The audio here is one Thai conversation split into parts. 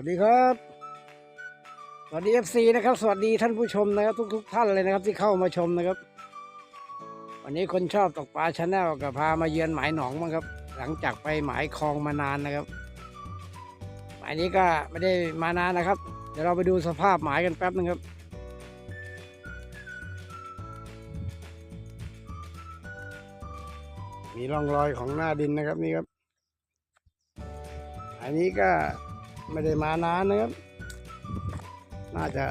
วัสดีครับสวัสดีเอฟซีนะครับ สวัสดีท่านผู้ชมนะครับ ทุกทุกๆท่านเลยนะครับที่เข้ามาชมนะครับ วันนี้คนชอบตกปลาชาแนลก็พามาเยือนหมายหนองมั้งครับ หลังจากไปหมายคลองมานานนะครับ หมายนี้ก็ไม่ได้มานานนะครับ เดี๋ยวเราไปดูสภาพหมายกันแป๊บนึงครับมีร่องรอยของหน้าดินนะครับนี่ครับ อันนี้ก็ ไม่ได้มานานนะครับ น่าจะ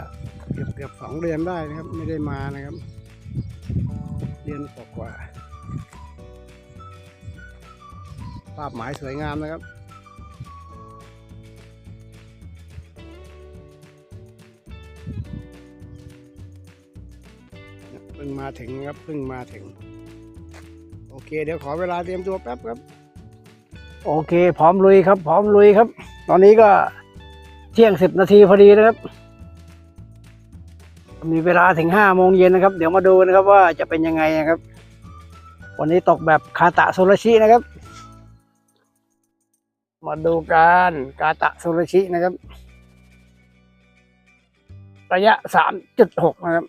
เกือบเกือบสองเดือนได้นะครับ ไม่ได้มานะครับ เดือนกว่าๆภาพหมายสวยงามนะครับเพิ่งมาถึงครับเพิ่งมาถึง โอเค เดี๋ยวขอเวลาเตรียมตัวแป๊บครับ โอเค พร้อมลุยครับ พร้อมลุยครับ ตอนนี้ก็เที่ยงสิบนาทีพอดีนะครับ มีเวลาถึงห้าโมงเย็นนะครับ เดี๋ยวมาดูนะครับว่าจะเป็นยังไงนะครับ วันนี้ตกแบบคาตะโซลชินะครับ มาดูการกาตะโซลชินะครับ ระยะสามจุดหกนะครับ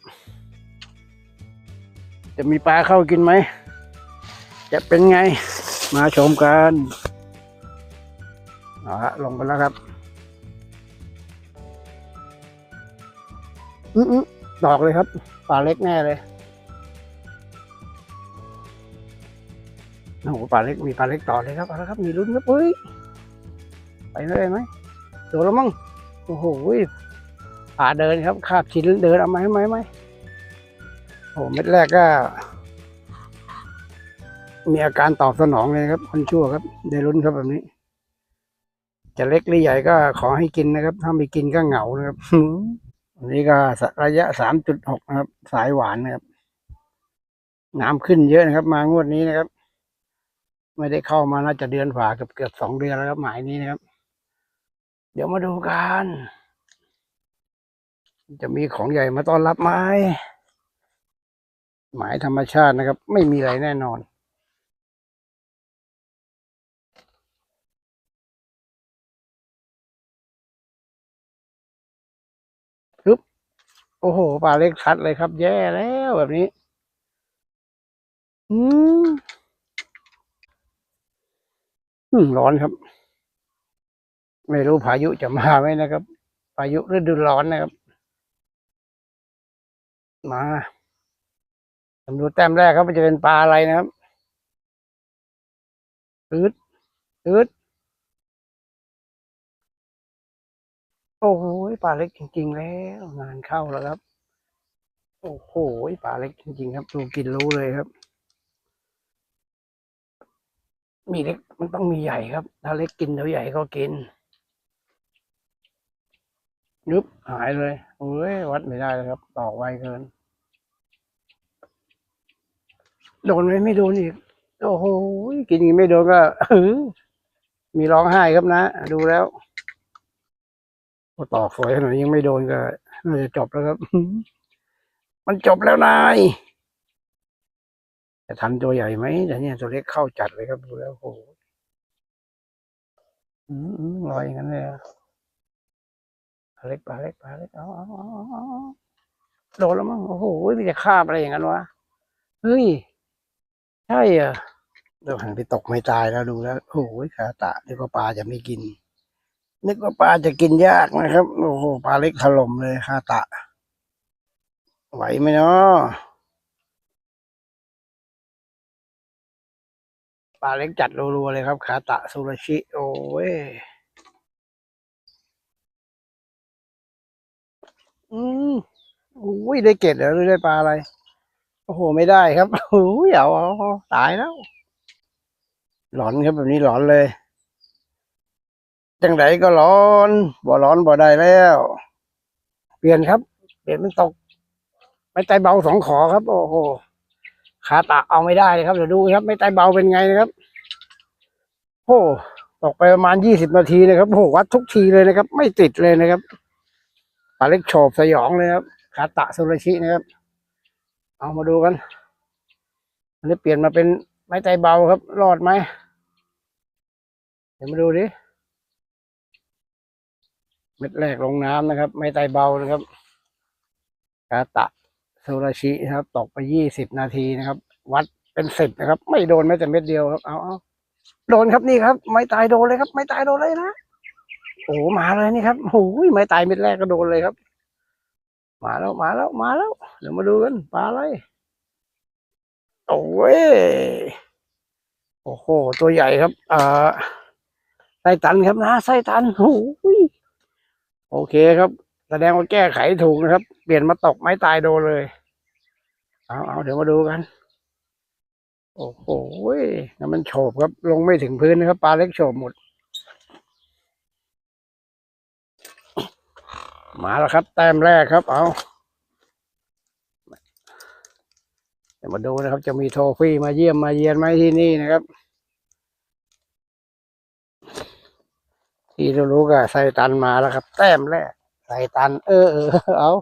จะมีปลาเข้ากินไหม จะเป็นไง มาชมกัน เอาละลงไปแล้วครับอือๆดอกเลยครับปลาเล็กแน่เลยโอ้โหปลาเล็กมีปลาเล็กต่อเลยครับเอาละครับมีลุ้นครับเฮ้ยไปเลยไหมโดนแล้วมั้งโอ้โหป่าเดินครับคาบชิ้นเดินเอาไหมไหมไหมโอ้โหเม็ดแรกก็ มีอาการตอบสนองเลยครับคนชั่วครับ ได้ลุ้นครับแบบนี้ จะเล็กหรือใหญ่ก็ขอให้กินนะครับ ถ้าไม่กินก็เหงานะครับอันนี้ก็ระยะสามจุดหกนะครับ สายหวานนะครับ น้ำขึ้นเยอะนะครับ มางวดนี้นะครับ ไม่ได้เข้ามาน่าจะเดือนฝ่าเกือบเกือบสองเดือนแล้วครับหมายนี้นะครับ เดี๋ยวมาดูกันจะมีของใหญ่มาต้อนรับไหมหมายธรรมชาตินะครับ ไม่มีอะไรแน่นอน โอ้โหปลาเล็กชัดเลยครับ แย่แล้วแบบนี้ อืมอืมร้อนครับ ไม่รู้พายุจะมาไหมนะครับ พายุฤดูร้อนนะครับ มาผมดูแต้มแรกครับมันจะเป็นปลาอะไรนะครับอืดอืด โอ้โหปลาเล็กจริง ๆ แล้วงานเข้าแล้วครับ โอ้โหปลาเล็กจริง ๆ ครับดูกินรู้เลยครับ มีเล็กมันต้องมีใหญ่ครับ ถ้าเล็กกินเดี๋ยวใหญ่ก็กินยุบหายเลยโอ้ยวัดไม่ได้เลยครับต่อไวเกิน โดนไหมไม่โดนอีก โอ้โหกินย่างไม่โดนก็เออมีร้องไห้ครับนะ ดูแล้ว พอตอกสวยขนาดนี้ยังไม่โดนก็น่าจะจบแล้วครับ มันจบแล้วนายจะทันตัวใหญ่ไหมแต่เนี่ยตัวเล็กเข้าจัดเลยครับดูแล้วโอ้โหอืมอืมลอยอย่างนั้นเลยปลาเล็กปลาเล็กปลาเล็กเอาเอาเอาเออโดนแล้วมั้งโอ้โหมีแต่คาบอะไรอย่างนั้นวะเฮ้ยใช่เหรอะเดี๋ยวหันไปตกไม่ตายแล้วดูแล้วโอ้โหขาตะนึกว่ปลาจะไม่กิน นึกว่าปลาจะกินยากนะครับ โอ้โหปลาเล็กถล่มเลยคาตะ ไหวไหมเนาะปลาเล็กจัดรัวๆเลยครับ ขาตะซูราชิ โอ้ยอืมอุ้ยได้เกล็ดแล้วหรือได้ปลาอะไร โอ้โห ไม่ได้ครับโอ้ยเอาเอาเอาตายแล้ว หลอนครับแบบนี้หลอนเลย จังไดก็ร้อนบ่ร้อนบ่ได้แล้ว เปลี่ยนครับ เปลี่ยนเป็นตกไม่ไตเบาสองขอครับ โอ้โหขาตะเอาไม่ได้เลยครับเดี๋ยวดูครับ ไม่ไตเบาเป็นไงนะครับโอ้ตกไปประมาณยี่สิบนาทีนะครับโอ้โหวัดทุกทีเลยนะครับ ไม่ติดเลยนะครับปลาเล็กโฉบสยองเลยครับขาตะสุรชินะครับ เอามาดูกันอันนี้เปลี่ยนมาเป็นไม้ไตเบาครับ รอดไหมเดี๋ยวมาดูดิ เม็ดแรกลงน้ำนะครับ ไม่ไตเบานะครับกาตะโซราชินะครับ ตกไปยี่สิบนาทีนะครับ วัดเป็นสิบนะครับ ไม่โดนแม้แต่เม็ดเดียวครับ เอาเอาโดนครับนี่ครับ ไม่ตายโดนเลยครับ ไม่ตายโดนเลยนะโอ้มาเลยนี่ครับโอ้ยไม่ตายเม็ดแรกก็โดนเลยครับ มาแล้วมาแล้วมาแล้ว เดี๋ยวมาดูกันปลาอะไรโอ้ยโอ้โหตัวใหญ่ครับ เอ่อไส้ตันครับนะไส้ตันโอ้ย โอเคครับ แสดงว่าแก้ไขถูกนะครับ เปลี่ยนมาตกไม้ตายโดนเลย เอาเอาเดี๋ยวมาดูกัน โอ้โหมันโฉบครับ ลงไม่ถึงพื้นนะครับ ปลาเล็กโฉบหมด มาแล้วครับ แต้มแรกครับ เอาเดี๋ยวมาดูนะครับ จะมีโทฟี่มาเยี่ยมมาเยียนไหมที่นี่นะครับ ที่เรารู้ก็ไซตันมาแล้วครับ แต้มแรกไซตัน เออเออเอา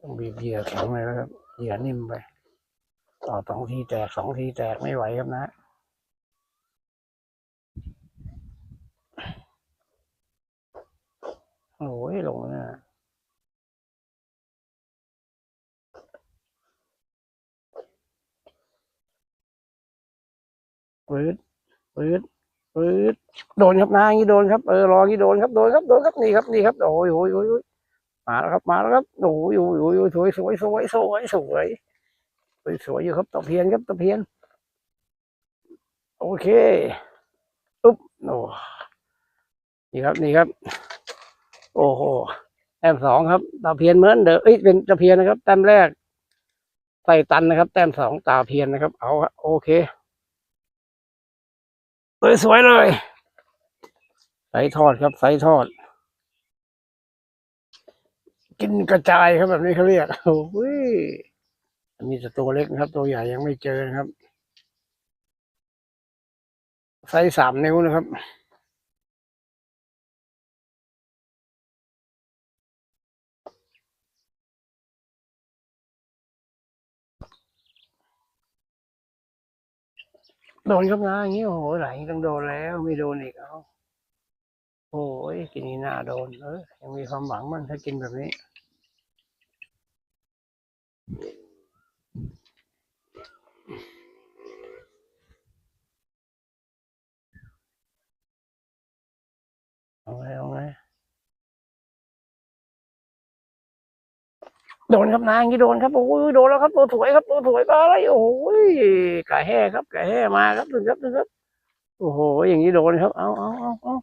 ต้องบีบเหยื่อแข็งเลยนะครับเหยื่อนิ่มไปต่อสองทีแตกสองทีแตกไม่ไหวครับนะ โอ้ยลงแล้วนะปืดปืดปืดโดนครับนายงี้โดนครับเออรองี้โดนครับโดนครับโดนครับนี่ครับนี่ครับโอ้ยโอ้ยโอ้ยมาแล้วครับมาแล้วครับโอ้ยโอ้ยโอ้ยโอ้ยสวยสวยสวยสวยสวยสวยสวยอยู่ครับตะเพียนครับตะเพียน โอเคปุ๊บโอ้นี่ครับนี่ครับ โอ้โหแต้มสองครับตาเพียนเหมือนเดิมเอ้ยเป็นตาเพียนนะครับ แต้มแรก ใส่ตันนะครับ แต้มสองตาเพียนนะครับ เอาโอเคสวยๆเลย ใส่ทอดครับ ใส่ทอด กินกระจายครับแบบนี้เขาเรียกโอ้ยมีแต่ตัวเล็กนะครับ ตัวใหญ่ยังไม่เจอนะครับ ไซส์สามนิ้วนะครับ โดนครับนะอย่างนี้โอ้โหไหลต้องโดนแล้วไม่โดนอีกเอาโอ้ยกินนี่น่าโดนเออยังมีความหวังมันถ้ากินแบบนี้เอาไงเอาไง โดนครับนางที่โดนครับโอ้ยโดนแล้วครับตัวสวยครับตัวสวยปลาอะไรโอ้ยกระแห่ครับกระแห่มาครับถึงครับถึงครับ โอ้โหอย่างนี้โดนครับ เอาเอาเอาเอา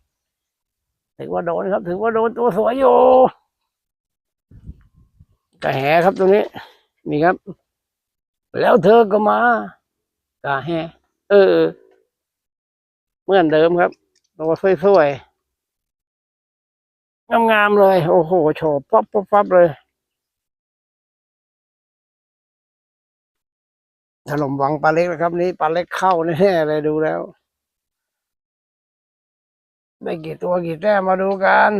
ถือว่าโดนครับ ถือว่าโดนตัวสวยอยู่กระแห่ครับตรงนี้ นี่ครับ แล้วเธอก็มากระแห่เออเหมือนเดิมครับตัวสวยๆงามๆเลย โอ้โหโฉบปั๊บปั๊บปั๊บเลย ถล่มหวังปลาเล็กนะครับ นี้ปลาเล็กเข้าแน่เลยดูแล้ว ได้กี่ตัวกี่แต้มมาดูกัน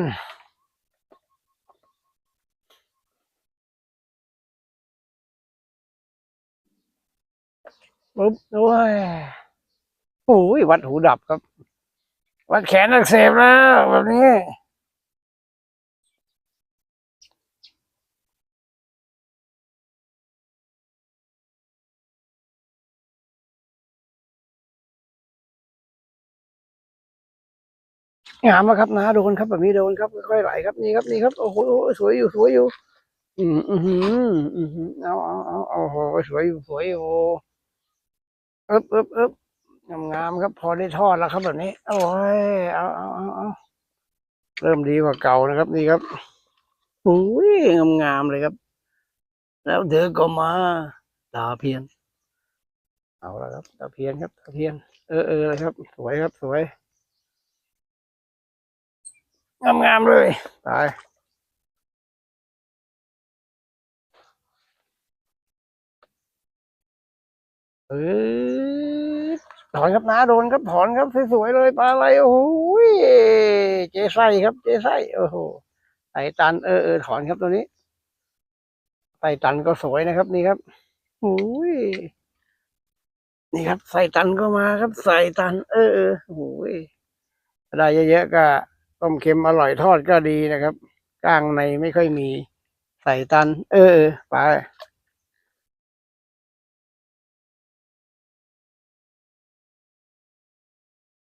ปุ๊บโอ้ยโอ้ยวัดหูดับครับ วัดแขนอักเสบแล้วแบบนี้ งามอะครับนะโดนครับแบบนี้โดนครับค่อยๆไหลครับนี่ครับนี่ครับโอ้โหสวยอยู่สวยอยู่ อืมอืมอืมเอาเอาเอาโอ้โหสวยอยู่สวยอยู่อึบอึบอึบงามงามๆครับ พอได้ทอดแล้วครับแบบนี้โอ้ยเอาเอาเอาเอาเริ่มดีกว่าเก่านะครับ นี่ครับโอ้ยงามงามๆเลยครับ แล้วเธอก็มาตาเพียน เอาแล้วครับตาเพียนครับตาเพียน เออเออเลยครับ สวยครับสวย งามๆเลยตายเออถอนครับนาโดนครับถอนครับสวยๆเลยปลาอะไรโอ้โหเจไส้ครับ เจไส้โอ้โหไอตันเออเออถอนครับตัวนี้ส่ตันก็สวยนะครับนี่ครับโอ้ยนี่ครับใส่ตันก็มาครับ ใส่ตัน เออเออโอ้ยได้เยอะๆก็ ต้มเค็มอร่อยทอดก็ดีนะครับก้างในไม่ค่อยมีใส่ตัน เออเออไป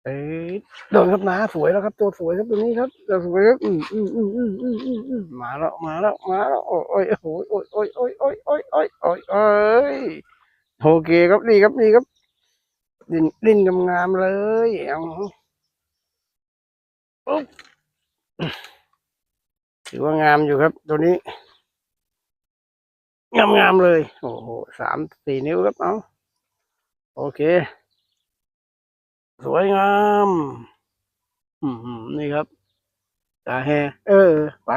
เอ้ยโดนครับนาสวยแล้วครับ ตัวสวยครับตัวนี้ครับตัวสวยครับอืมอืมอืมอืมอืมอืมอืมมาแล้วมาแล้วมาแล้วโอ้ยโอ้ยโอ้ยโอ้ยโอ้ยโอ้ยโอ้ยโอ้ยโอ้ยโอ้ยโอ้ยโอเคครับนี่ครับนี่ครับ ดินดินงามๆเลยเอา ถือว่างามอยู่ครับ ตัวนี้ งามงามๆเลย โอ้โหสามสี่นิ้วครับเอาโอเค สวยงาม อืมนี่ครับตาแฮเออ ไป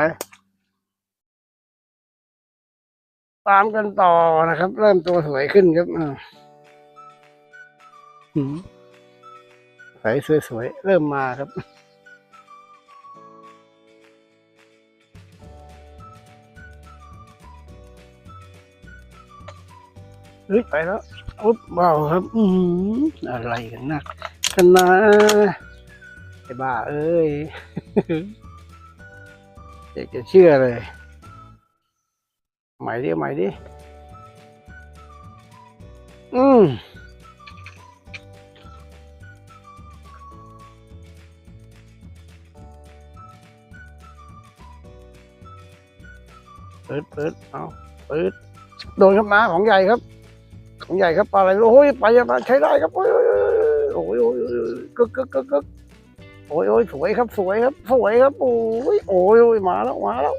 ตามกันต่อนะครับ เริ่มตัวสวยขึ้นครับอ่าอืมใสสวยๆเริ่มมาครับ เฮ้ยไปแล้วอุ๊บเบาครับ อืมอะไรกันนักกันนะไอ้บ้าเอ้ยเด็กจะเชื่อเลยใหม่ดิใหม่ดิอืมเปิดเปิดเอาเปิดโดนครับมาของใหญ่ครับ ใหญ่ครับปลาอะไรโอ้ยไปมาใช้ได้ครับโอ้ยโอ้ยโอ้ยกึกกึกกึกกึกโอ้ยโอ้ยสวยครับสวยครับ สวยครับโอ้ยโอ้ยโอ้ยมาแล้วมาแล้ว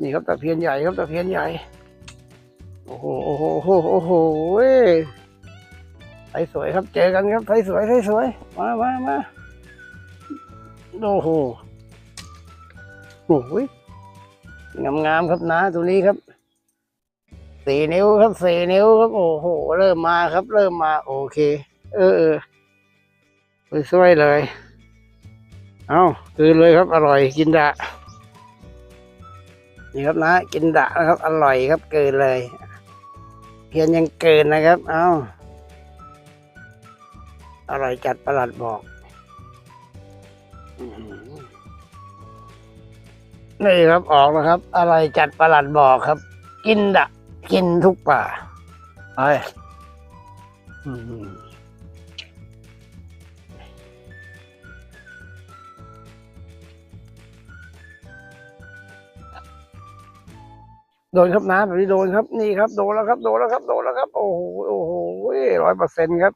นี่ครับตะเพียนใหญ่ครับตะเพียนใหญ่โอ้โหโอ้โหโอ้โหโอ้โหไสวยครับเจอกันครับไทยสวยไสวยมามามาโอ้โหโอ้ยงามงามๆครับนะตัวนี้ครับ สี่นิ้วครับสี่นิ้วครับโอ้โห เริ่มมาครับ เริ่มมาโอเค เออเออไปสวยเลย เอาคือเลยครับ อร่อยกินดะนี่ครับนะ กินดะนะครับ อร่อยครับเกินเลย เพียนยังเกินนะครับ เอาอร่อยจัดประหลัดบอกนี่ครับออกแล้วครับ อะไรจัดประหลัดบอกครับ กินดะ กินทุกป่าไปอืมโดนครับน้ำแบบนี้โดนครับ นี่ครับ โดนแล้วครับ โดนแล้วครับ โดนแล้วครับ โอ้โหโอ้โหร้อยเปอร์เซ็นต์ครับ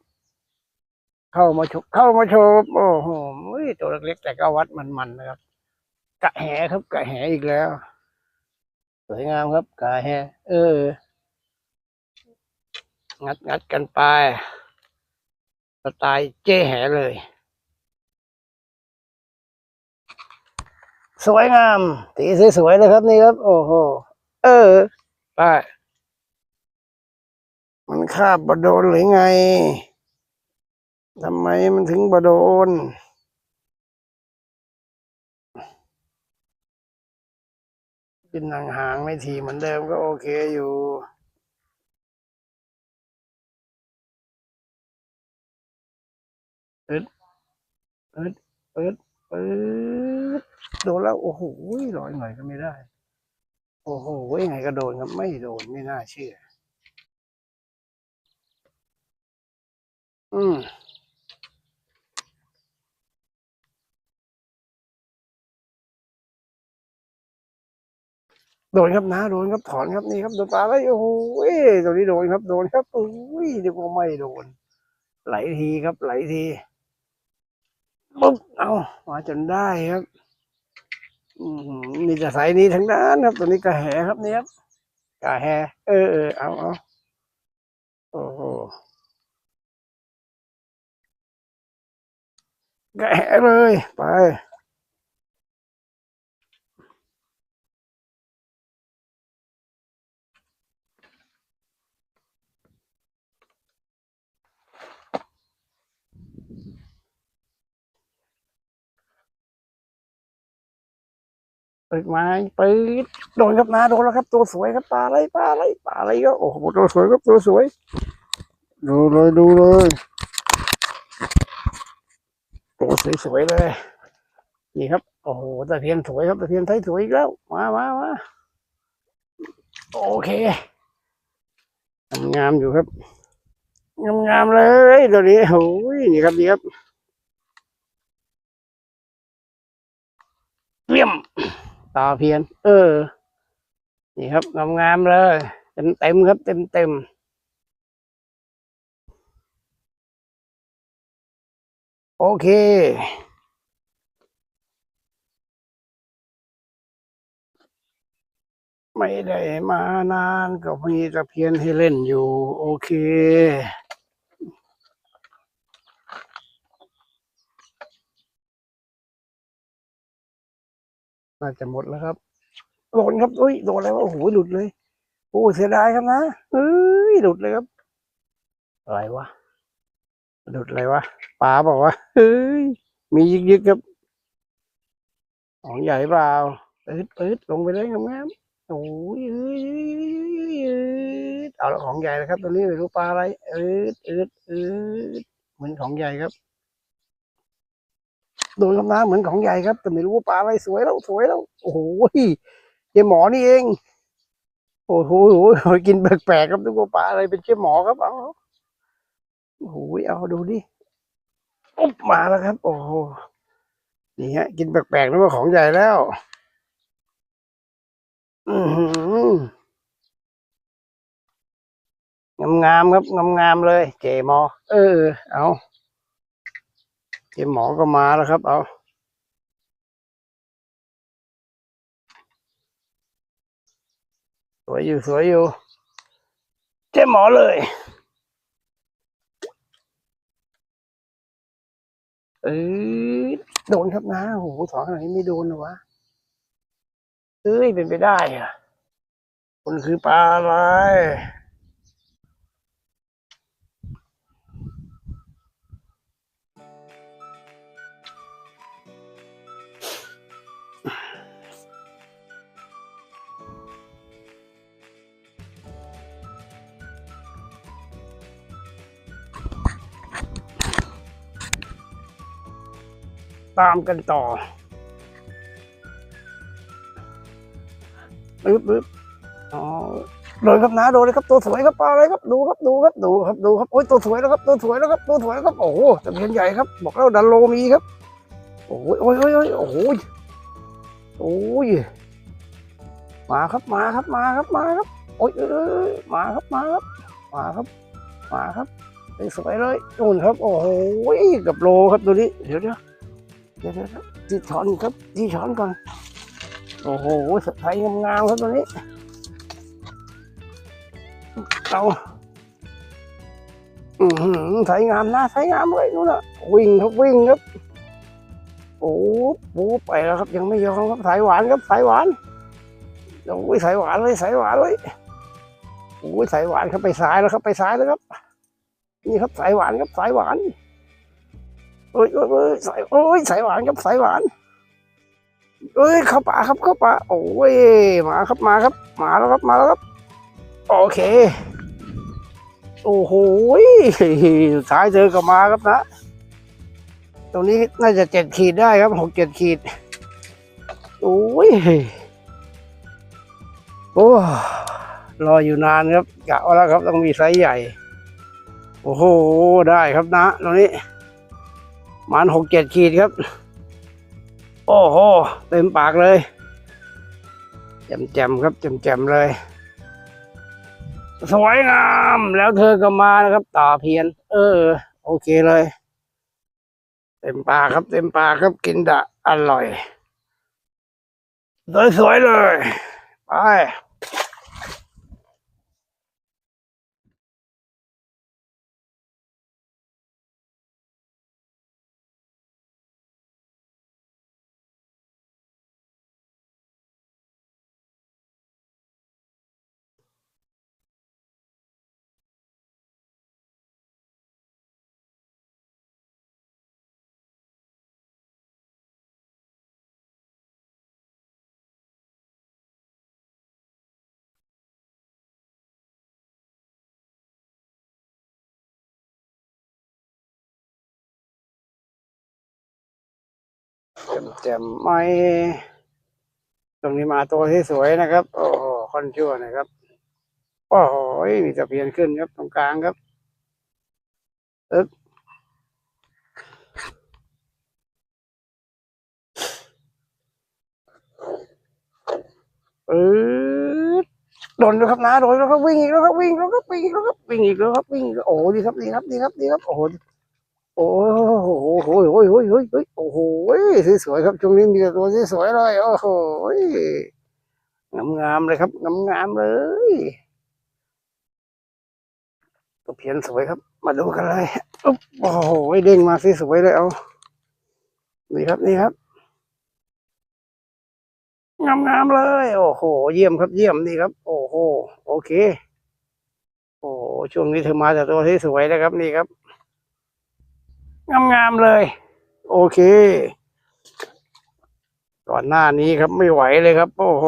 เข้ามาชกเข้ามาโชว์โอ้โหตัวเล็กๆแต่ก็วัดมันๆนะครับ กะแหครับ กะแหอีกแล้วส วยงามครับกะแหเออ งัดงัดกันไปสไตล์เจ๊แหเลย สวยงามตีสวยๆเลยครับนี่ครับ โอ้โห เออ ไป มันคาบบโดนหรือไงทำไมมันถึงบโดน กินห่างๆไม่ทีเหมือนเดิมก็โอเคอยู่ปึ๊ดปึ๊ดปึ๊ดโดนแล้ว โอ้โหลอยหน่อยก็ไม่ได้ โอ้โหยังไงก็โดนครับไม่โดนไม่น่าเชื่อ อืม โดนครับนะโดนครับถอนครับนี่ครับโดนปลาแล้วโอ้โหตัวนี้โดนครับโดนครับโอ้ยเดี๋ยวก็ไม่โดน ไหลทีครับ ไหลทีปุ๊บเอามาจนได้ครับอืมมีแต่สายนี้ทั้งนั้นครับ ตัวนี้กระแหครับเนี่ยครับกระแหเออเออเอาเอาโอ้โหกระแหเลยไป ตึกไม้ปืดโดนครับนาโดนแล้วครับ ตัวสวยครับปลาอะไรปลาอะไรปลาอะไรก็โอ้โหตัวสวยครับตัวสวย ดูเลยดูเลยตัวสวยๆเลย นี่ครับ โอ้โหตะเพียนสวยครับตะเพียนไทยสวยอีกแล้ว มามามาโอเคงามอยู่ครับงามๆเลยตัวนี้โอ้ยนี่ครับนี่ครับเลี่ยม ตาเพียน เออ นี่ครับงามๆเลย เต็มเต็มครับ เต็มเต็มโอเค ไม่ได้มานานก็มีตะเพียนให้เล่นอยู่ โอเค น่าจะหมดแล้วครับโดนครับอุ้ยโดนแล้วโอ้โหหลุดเลย โอ้เสียดายครับนะเฮ้ยหลุดเลยครับ อะไรวะหลุดอะไรวะปลาบอกว่าเฮ้ยมียึกยึกครับของใหญ่เปล่าปืดปืดลงไปเลยงามๆโอ้ยเอ้ยเอ้ยเอาละของใหญ่นะครับ ตัวนี้ไม่รู้ปลาอะไรเอืดเอืดเอืดเหมือนของใหญ่ครับ โดนคำน้ำเหมือนของใหญ่ครับ แต่ไม่รู้ว่าปลาอะไรสวยแล้วสวยแล้ว โอ้โหเจ้หมอนี่เอง โอ้โหกินแปลกๆครับทุกคนปลาอะไรเป็นเจ้หมอครับเอาโอ้โหเอาดูดิอุ๊บมาแล้วครับ โอ้โหนี่ฮะ กินแปลกๆนึกว่าของใหญ่แล้ว อือหืองามๆครับงามๆเลย เจหมอ เออ เอา เจหมอก็มาแล้วครับ เอาสวยอยู่สวยอยู่ เจ๊หมอเลย เออโดนครับนะโอ้โหสองขนาดนี้ไม่โดนเหรอวะเอ้ยเป็นไปได้อะคนคือปลาอะไร ตามกันต่อปึ๊บปึ๊บอ๋อโดนครับนะโดนเลยครับตัวสวยครับปลาอะไรครับดูครับดูครับดูครับดูครับโอ้ยตัวสวยแล้วครับตัวสวยแล้วครับตัวสวยแล้วครับโอ้โหตะเพียนใหญ่ครับ บอกแล้วดันโลมีครับโอ้ยโอ้ยโอ้ยโอ้ยโอ้โหโอ้ยมาครับมาครับมาครับมาครับโอ้ยเออมาครับมาครับมาครับมาครับสวยเลยนู่นครับ โอ้โหกับโลครับตัวนี้เดี๋ยวเดี๋ยว เดี๋ยวเดี๋ยวเดี๋ยวที่ช้อนครับที่ช้อนก่อน โอ้โหสะพายงามๆครับตัวนี้เอาอือหือสายงามนะสายงามเลยนู่นน่ะ วิ่งครับวิ่งครับโอ้โหไปแล้วครับยังไม่ยอมครับสายหวานครับสายหวานโอ้ยสายหวานเลยสายหวานเลยโอ้ยสายหวานครับไปซ้ายแล้วครับไปซ้ายแล้วครับ นี่ครับสายหวานครับสายหวาน โอ้ยโอ้ยโอ้ยสายโอ้ยสายหวานครับสายหวานเอ้ยเข้าป่าครับเข้าป่าโอ้ยมาครับมาครับ มาแล้วครับมาแล้วครับ โอเค โอ้โหสุดท้ายเจอกับมาครับนะ ตรงนี้น่าจะเจ็ดขีดได้ครับหกเจ็ดขีดโอ้ยโอ้รออยู่นานครับกะว่าแล้วครับต้องมีไซส์ใหญ่ โอ้โห ได้ครับนะ ตรงนี้ มันหกเจ็ดขีดครับ โอ้โห เต็มปากเลยแจมๆครับแจมๆเลย สวยงาม แล้วเธอก็มานะครับ ต่อเพียน เออ โอเคเลย เต็มปากครับ เต็มปากครับกินดะอร่อย สวยๆเลย ไป แจ่มๆไม่ตรงนี้มาตัวที่สวยนะครับ โอ้โหคอนชั่วนะครับโอ้โหมีตะเพียนขึ้นครับตรงกลางครับอึ๊บอืดโดนแล้วครับนะโดนแล้วครับวิ่งอีกแล้วครับวิ่งแล้วครับวิ่งอีกแล้วครับวิ่งอีกแล้วครับวิ่งอีกแล้วโอ้ดีครับดีครับดีครับดีครับโอ้ โอ้โหโอ้โหโอ้โหโอ้โหโอ้โหโอ้โหสวยๆครับช่วงนี้มีแต่ตัวสวยเลยโอ้โหงามๆเลยครับงามๆเลยตะเพียนสวยครับ มาดูกันเลยอุ๊บโอ้โหเด้งมาสิสวยเลยเอานี่ครับนี่ครับงามงามๆเลย โอ้โห เยี่ยมครับเยี่ยมนี่ครับ โอ้โห โอเค โอ้ช่วงนี้เธอมาแต่ตัวที่สวยนะครับนี่ครับ งามงามๆเลย โอเค ก่อนหน้านี้ครับไม่ไหวเลยครับ โอ้โห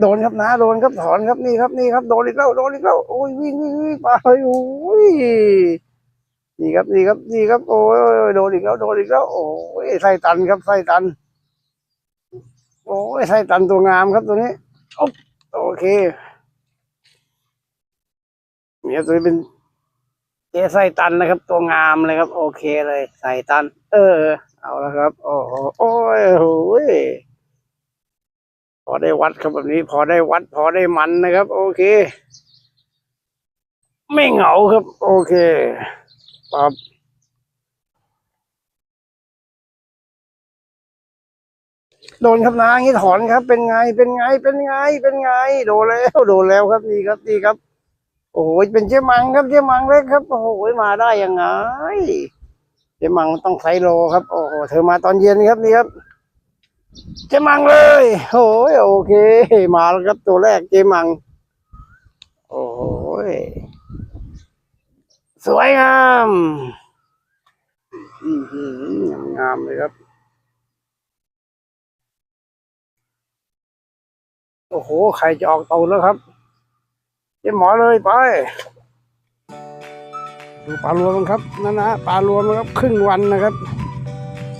โดนครับนะโดนครับถอนครับนี่ครับนี่ครับโดนอีกแล้วโดนอีกแล้วโอ้ยวิ่งวิ่งวิ่งไปโอ้ยนี่ครับนี่ครับนี่ครับ โอ้ยโดนอีกแล้วโดนอีกแล้วโอ้ยไส้ตันครับไส้ตัน โอ้ยไส้ตันตัวงามครับตัวนี้โอเค เนี่ยตัวนี้เป็นเจไส้ตันนะครับ ตัวงามเลยครับ โอเคเลยไส้ตัน เออ เอาล้วครับ โอ้โหโอ้ยโอ้ยพอได้วัดครับแบบนี้ พอได้วัด พอได้มันนะครับ โอเค ไม่เหงาครับ โอเคครับโดนครับนะงี้ถอนครับ เป็นไงเป็นไงเป็นไงเป็นไงโดนแล้วโดนแล้วครับนี่ครับนี่ครับ โอ้โหเป็นเจ๊มังครับเจ๊มังเล็กครับโอ้โหมาได้ยังไงเจ๊มังต้องไซโลครับโอ้โหเธอมาตอนเย็นครับนี่ครับ เจมังเลยโอ้ยโอเค มาแล้วครับตัวแรกเจมัง โอ้ยสวยงามอื้อหืองามเลยครับ โอ้โห ใครจะออกตูนแล้วครับ เจ๊หมอเลยไปดูปลารวมครับนั่นนะปลารวมนะครับครึ่งวันนะครับ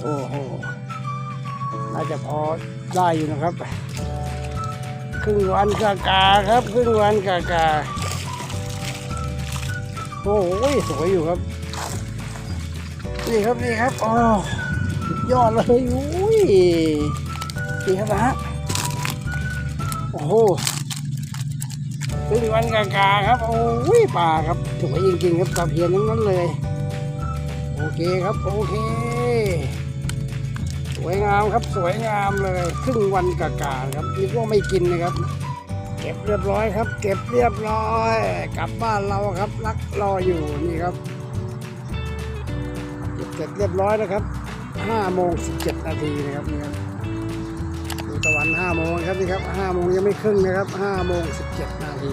โอ้โหน่าจะพอได้อยู่นะครับครึ่งวันกากาครับครึ่งวันกากาโอ้ยสวยอยู่ครับ นี่ครับนี่ครับอ๋อยอดเลยอุ้ยนี่ครับนะฮะโอ้โห ครึ่งวันกากาครับโอ้ยป่าครับสวยจริงๆครับตะเพียนทั้งนั้นเลย โอเคครับโอเค สวยงามครับสวยงามเลยครึ่งวันกาๆครับนี่ก็ไม่กินนะครับ เก็บเรียบร้อยครับ เก็บเรียบร้อย กลับบ้านเราครับรักรออยู่นี่ครับเก็บเสร็จเรียบร้อยนะครับห้าโมงสิบเจ็ดนาทีนะครับนี่ครับ วัน5โมงครับนี่ครับ5โมงยังไม่ครึ่งนะครับ5โมง17 นาที